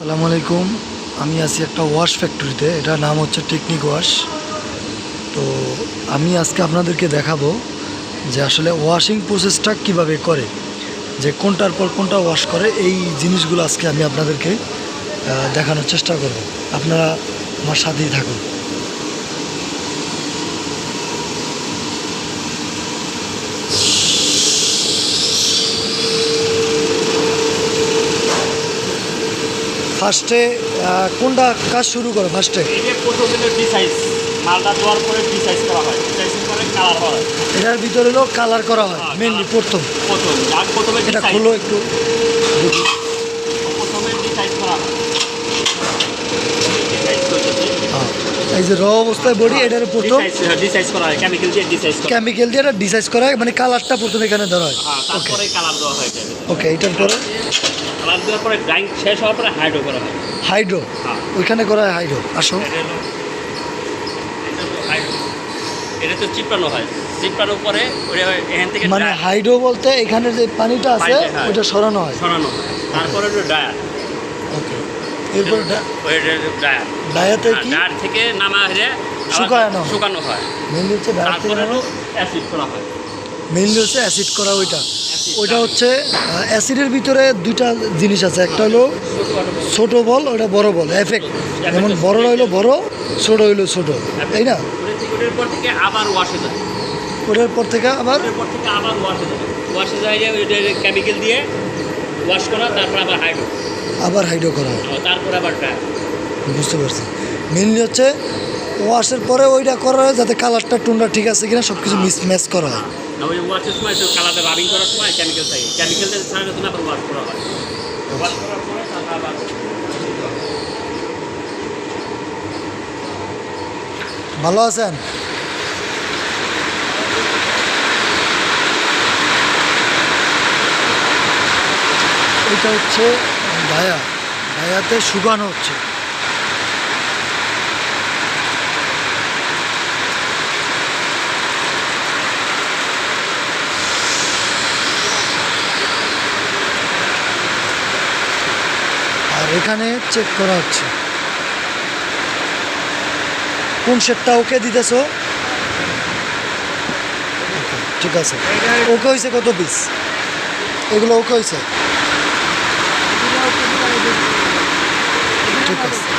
আসসালামু আলাইকুম। আমি আছি একটা ওয়াশ ফ্যাক্টরিতে এটা নাম হচ্ছে টেকনিক ওয়াশ। তো আমি আজকে আপনাদেরকে দেখাবো যে আসলে ওয়াশিং প্রসেসটা কীভাবে করে, যে কোনটার পর কোনটা ওয়াশ করে, এই জিনিসগুলো আজকে আমি আপনাদেরকে দেখানোর চেষ্টা করব। আপনারা আমার সাথেই থাকুন। ফার্স্টে কোনটা কাজ শুরু করে ফার্স্টে হয়। হয়। এটার ভিতরে হলো কালার করা হয় মেনলি প্রথম। প্রথম এটা খুলো একটু। প্রথমে ডিসাইজ করা হয়। হ্যাঁ। এই যে র অবস্থায় বডি এটার প্রথম ডিসাইজ ডিসাইজ করা হয়। কেমিক্যাল দিয়ে ডিসাইজ করা কেমিক্যাল দিয়ে এটা ডিসাইজ করা হয় মানে কালারটা প্রথমে এখানে ধরা হয়। হ্যাঁ তারপরে কালার দেওয়া হয় ওকে এটার পরে? কালার দেওয়ার পরে গ্রাইন্ড শেষ হওয়ার পরে হাইড্রো করা হয়। হাইড্রো হ্যাঁ। ওইখানে করা হয় হাইড্রো আসো। এটা তো চিপড়ানো হয়। চিপড়ানোর পরে এখান থেকে মানে হাইড্রো বলতে এখানে যে পানিটা আছে হ্যাঁ। ওইটা সরানো হয়। সরানো হয়। তারপরে ডায়ার ওকে এরপর ডায়াতে কি? ডায়ার থেকে নামা হয়ে শুকানো। শুকানো হয়। মেনলি হচ্ছে তারপরে হলো অ্যাসিড করা হয়। মেনলি হচ্ছে অ্যাসিড করা ওইটা। ওইটা হচ্ছে অ্যাসিডের ভিতরে দুইটা জিনিস আছে। একটা হলো ছোট বল ওটা বড় বল এফেক্ট যেমন বড় হইল বড় ছোট হইল ছোট। তাই না? ওটার পর থেকে আবার ওয়াশে যায় থেকে থেকে কেমিক্যাল দিয়ে ওয়াশ করা তারপর আবার হাইড্রো আবার হাইড্রো করা হয়। বুঝতে পারছি। মেনলি হচ্ছে ওয়াশের পরে ওইটা করা হয় যাতে কালারটা টুনটা ঠিক আছে কিনা সব কিছু মিস ম্যাচ করা হয়। ভালো আছেন? এটা হচ্ছে ডায়া ডায়াতে শুকানো হচ্ছে। আর এখানে চেক করা হচ্ছে। কোন শেডটা ওকে দিতেছো? ঠিক আছে। ওকে হয়েছে কত পিস এগুলো ওকে হয়েছে ঠিক আছে